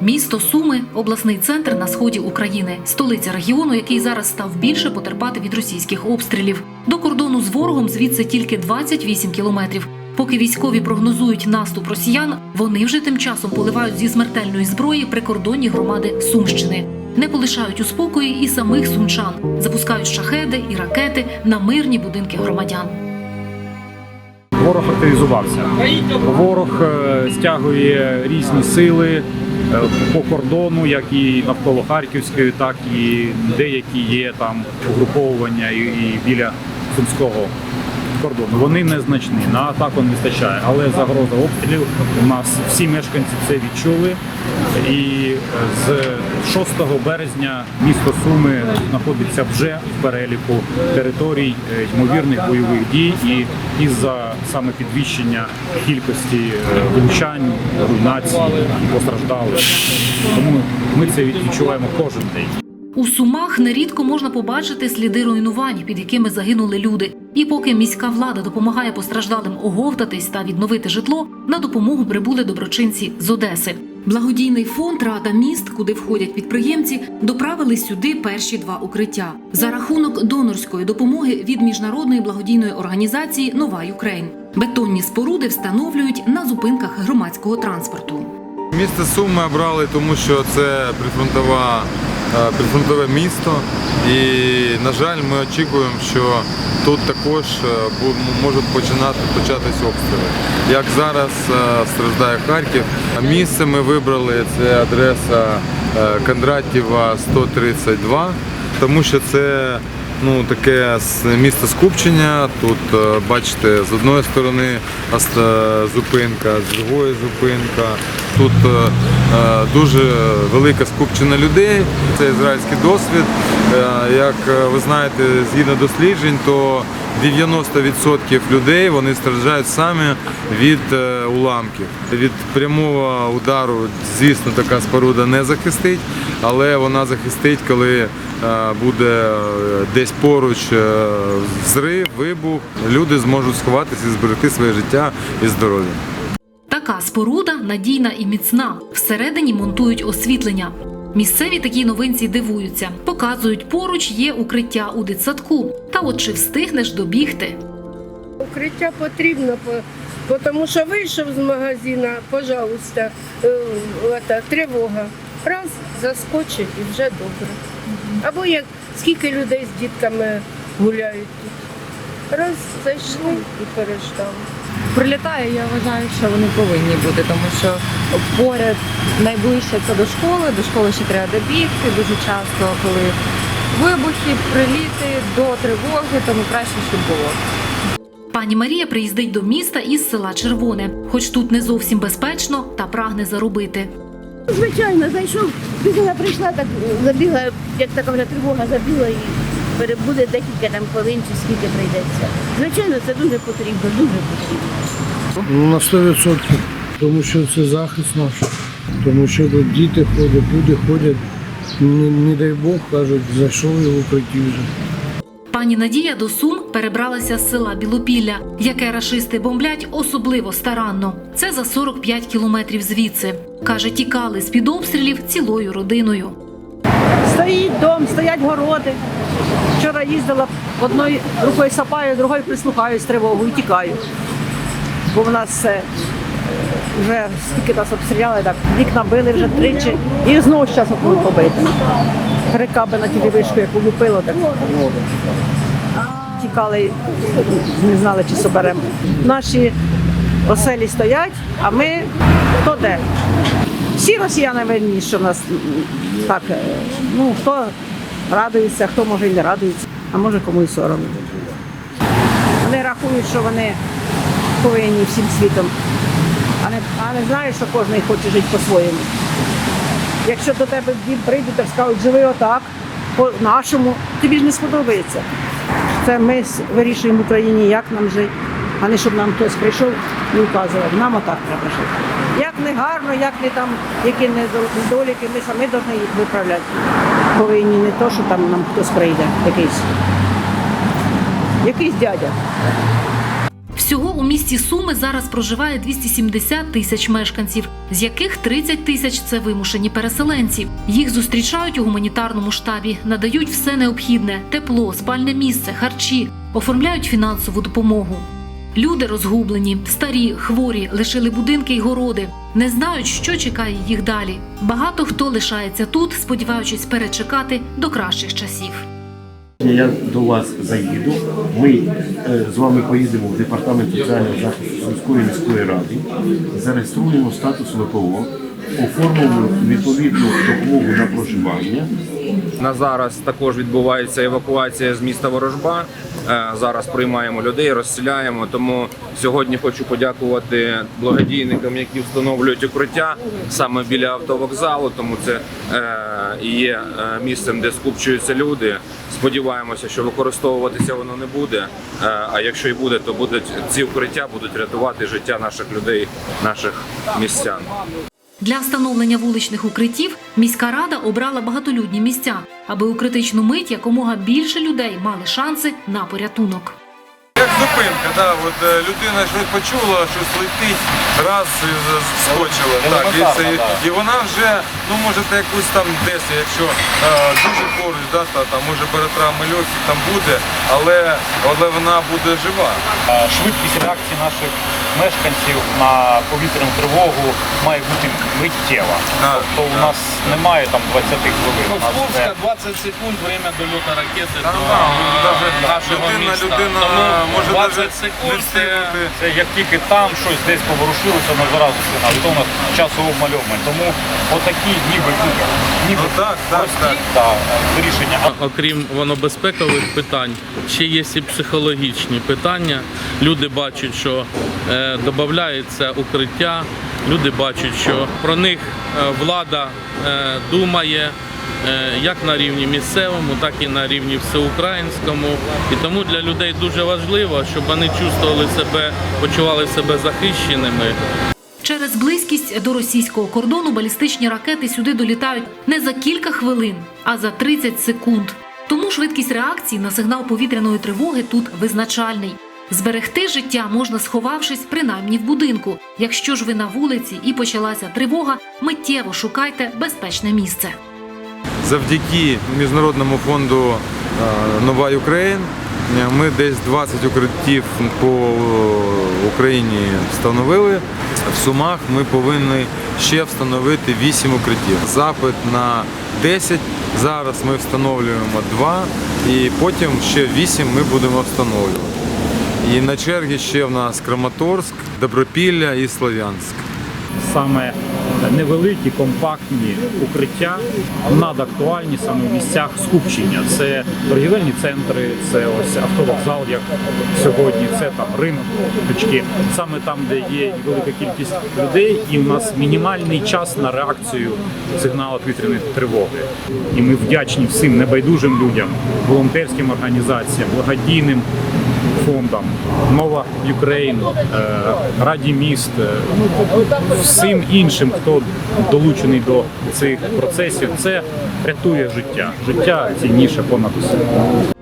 Місто Суми обласний центр на сході України, столиця регіону, який зараз став більше потерпати від російських обстрілів. До кордону з ворогом звідси тільки 28 кілометрів. Поки військові прогнозують наступ росіян, вони вже тим часом поливають зі смертельної зброї прикордонні громади Сумщини. Не полишають у спокої і самих сумчан, запускають шахеди і ракети на мирні будинки громадян. Ворог активізувався. Ворог е, стягує різні сили е, по кордону, як і навколо Харківської, так і деякі є там угруповування і, біля сумського кордону. Вони незначні, на атаку не вистачає, але загроза обстрілів у нас всі мешканці це відчули. І е, з 6 березня місто Суми знаходиться вже в переліку територій е, ймовірних бойових дій, і із-за саме підвищення кількості е, влучань, руйнацій і постраждалих. Тому ми це відчуваємо кожен день. У Сумах нерідко можна побачити сліди руйнувань, під якими загинули люди. І поки міська влада допомагає постраждалим оговтатись та відновити житло, на допомогу прибули доброчинці з Одеси. Благодійний фонд Рада міст, куди входять підприємці, доправили сюди перші два укриття за рахунок донорської допомоги від міжнародної благодійної організації Нова Юкрейн. Бетонні споруди встановлюють на зупинках громадського транспорту. Місто Суми обрали, тому що це прифронтова, прифронтове місто. І, на жаль, ми очікуємо, що тут також е, можуть починати початись обстріли. Як зараз е, страждає Харків. Місце ми вибрали це адреса е, Кондратєва 132, тому що це ну, таке місце скупчення. Тут е, бачите, з одної сторони е, зупинка, з другої зупинка. Тут е, е, дуже велике скупчення людей. Це ізраїльський досвід. Е, Як ви знаєте, згідно досліджень, то 90% людей вони страждають саме від уламків. Від прямого удару, звісно, така споруда не захистить, але вона захистить, коли буде десь поруч е, зрив, вибух. Люди зможуть сховатися і зберегти своє життя і здоров'я. Така споруда надійна і міцна. Всередині монтують освітлення. Місцеві такій новинці дивуються, показують, поруч є укриття у дитсадку. Та от чи встигнеш добігти? Укриття потрібно, по- тому що вийшов з магазина, пожалуйста, е, тривога. Раз, заскочить і вже добре. Або як скільки людей з дітками гуляють тут. Раз зайшли і переждали. прилітає, я вважаю, що вони повинні бути, тому що поряд найближче це до школи, до школи ще треба добігти. Дуже часто, коли вибухи, приліти до тривоги, тому краще, щоб було. Пані Марія приїздить до міста із села Червоне, хоч тут не зовсім безпечно та прагне заробити. Звичайно, зайшов, бігала, прийшла, так забігла, як така вже тривога забігла і перебуде декілька там хвилин чи скільки прийдеться. Звичайно, це дуже потрібно, дуже потрібно. Ну, на 100%. Тому що це захист наш. Тому що діти ходять, люди ходять. Не, не дай Бог, кажуть, зайшов в вже. Пані Надія до Сум перебралася з села Білопілля, яке рашисти бомблять особливо старанно. Це за 45 кілометрів звідси. Каже, тікали з під обстрілів цілою родиною. Стоїть дом, стоять городи. Вчора їздила одною рукою сапаю, другою прислухаюсь тривогу і тікаю. Бо в нас все е, вже скільки нас обстріляли, так вікна били вже тричі. І знову зараз будуть побити. Рекаби на телевишку, яку лупило, так тікали, не знали, чи соберемо. Наші оселі стоять, а ми хто де. Всі росіяни винні, що в нас так, е, ну хто радується, хто може і не радується, а може кому і соромно. Вони рахують, що вони повинні всім світом, а не, а не знають, що кожен хоче жити по-своєму. Якщо до тебе дім прийдуть, так скажуть, живи отак, по-нашому, тобі ж не сподобається. Це ми вирішуємо в Україні, як нам жити, а не щоб нам хтось прийшов і вказував. Нам отак треба жити. Як не гарно, як не там, які недоліки, ми самі повинні їх виправляти. Повинні не то, що там нам хтось прийде якийсь. якийсь дядя. Всього у місті Суми зараз проживає 270 тисяч мешканців, з яких 30 тисяч це вимушені переселенці. Їх зустрічають у гуманітарному штабі, надають все необхідне: тепло, спальне місце, харчі, оформляють фінансову допомогу. Люди розгублені, старі, хворі, лишили будинки й городи, не знають, що чекає їх далі. Багато хто лишається тут, сподіваючись перечекати до кращих часів. Я до вас заїду. Ми е, з вами поїдемо в департамент соціального захисту Сумської міської ради, зареєструємо статус ВПО, оформимо відповідну допомогу на проживання. На зараз також відбувається евакуація з міста Ворожба. Е, Зараз приймаємо людей, розселяємо. Тому сьогодні хочу подякувати благодійникам, які встановлюють укриття саме біля автовокзалу. Тому це е, є е, місцем, де скупчуються люди. Сподіваємося, що використовуватися воно не буде. А якщо і буде, то будуть ці укриття будуть рятувати життя наших людей, наших містян. Для встановлення вуличних укриттів міська рада обрала багатолюдні місця, аби у критичну мить якомога більше людей мали шанси на порятунок. Зупинка, да, от е, людина щось почула, щось летить, раз і скочила. Так, і, це, і вона вже, ну можете якусь там десь, якщо е, дуже поруч, да, та, там, може перетравми легких там буде, але, але вона буде жива. Е, Швидкість реакції наших мешканців на повітряну тривогу має бути миттєва. Так, То у нас немає там 20 хвилин. Ну, це 20 секунд время дольоту ракети Та, до да, нашого людина, міста. людина Тому може 20 навіть секунд не встигнути. Це як тільки там щось десь поворушилося, ми зразу сигнал. То у нас часу обмаль обмаль. Тому отакі ніби ніби Ну так, так, прості так. та, вирішення. Окрім воно безпекових питань, ще є і психологічні питання. Люди бачать, що е, додається укриття, люди бачать, що про них е, влада е, думає. Е, Як на рівні місцевому, так і на рівні всеукраїнському. І тому для людей дуже важливо, щоб вони чувствували себе, почували себе захищеними, Через близькість до російського кордону балістичні ракети сюди долітають не за кілька хвилин, а за 30 секунд. Тому швидкість реакції на сигнал повітряної тривоги тут визначальний. Зберегти життя можна сховавшись принаймні в будинку. Якщо ж ви на вулиці і почалася тривога, миттєво шукайте безпечне місце. Завдяки Міжнародному фонду е, Нова Україн е, ми десь 20 укриттів по е, Україні встановили. В Сумах ми повинні ще встановити 8 укриттів. Запит на 10, зараз ми встановлюємо 2 і потім ще 8 ми будемо встановлювати. І на черзі ще в нас Краматорськ, Добропілля і Слов'янськ. Саме невеликі, компактні укриття надактуальні саме в місцях скупчення. Це торгівельні центри, це ось автовокзал, як сьогодні, це там ринок, точки. Саме там, де є велика кількість людей, і в нас мінімальний час на реакцію сигналу повітряної тривоги. І ми вдячні всім небайдужим людям, волонтерським організаціям, благодійним фондам, Нова е, Раді міст, е, всім іншим, хто долучений до цих процесів, це рятує життя. Життя цінніше понад усе.